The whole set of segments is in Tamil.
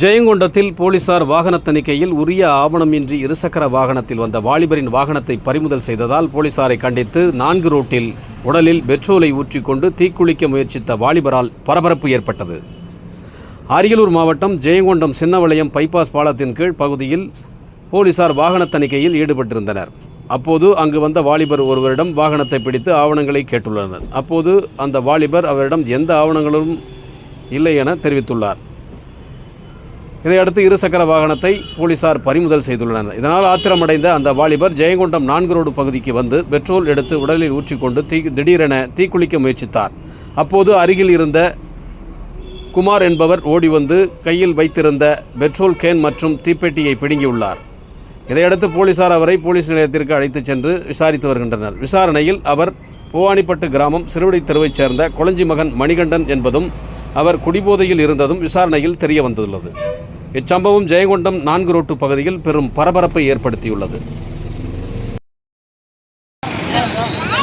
ஜெயங்கொண்டத்தில் போலீசார் வாகன தணிக்கையில் உரிய ஆவணமின்றி இருசக்கர வாகனத்தில் வந்த வாலிபரின் வாகனத்தை பறிமுதல் செய்ததால் போலீசாரை கண்டித்து நான்கு ரோட்டில் உடலில் பெட்ரோலை ஊற்றிக்கொண்டு தீக்குளிக்க முயற்சித்த வாலிபரால் பரபரப்பு ஏற்பட்டது. அரியலூர் மாவட்டம் ஜெயங்கொண்டம் சின்னவளையம் பைபாஸ் பாலத்தின் கீழ் பகுதியில் போலீசார் வாகன தணிக்கையில் ஈடுபட்டிருந்தனர். அப்போது அங்கு வந்த வாலிபர் ஒருவரிடம் வாகனத்தை பிடித்து ஆவணங்களை கேட்டுள்ளனர். அப்போது அந்த வாலிபர் அவரிடம் எந்த ஆவணங்களும் இல்லை என தெரிவித்துள்ளார். இதையடுத்து இருசக்கர வாகனத்தை போலீசார் பறிமுதல் செய்துள்ளனர். இதனால் ஆத்திரமடைந்த அந்த வாலிபர் ஜெயங்கொண்டம் நான்கு ரோடு பகுதிக்கு வந்து பெட்ரோல் எடுத்து உடலில் ஊற்றிக்கொண்டு தீ திடீரென தீக்குளிக்க முயற்சித்தார். அப்போது அருகில் இருந்த குமார் என்பவர் ஓடி வந்து கையில் வைத்திருந்த பெட்ரோல் கேன் மற்றும் தீப்பெட்டியை பிடுங்கியுள்ளார். இதையடுத்து போலீசார் அவரை போலீஸ் நிலையத்திற்கு அழைத்துச் சென்று விசாரித்து வருகின்றனர். விசாரணையில் அவர் பூவானிப்பட்டு கிராமம் சிறுவடை தெருவைச் சேர்ந்த கொளஞ்சி மகன் மணிகண்டன் என்பதும் அவர் குடிபோதையில் இருந்ததும் விசாரணையில் தெரிய வந்துள்ளது இச்சம்பவம் ஜெயங்கொண்டம் நான்கு ரோட்டு பகுதியில் பெரும் பரபரப்பை ஏற்படுத்தியுள்ளது.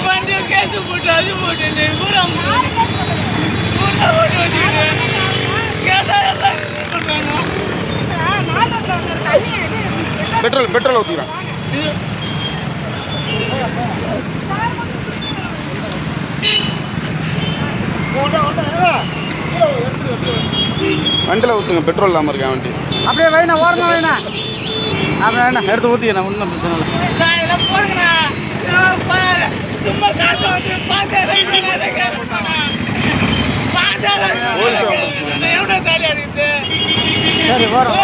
வண்டியை கேட்டு போட்டு வண்டியில் ஊற்றுங்க பெட்ரோல் இல்லாமல் இருக்கேன் வண்டி. அப்படியே வைண்ணா ஓரமா வைண்ணா. அப்படியே வேணா எடுத்து ஊற்றிக்கண்ணா ஒன்றும் பிரச்சனை இல்லை. நான்? சரி வரோம்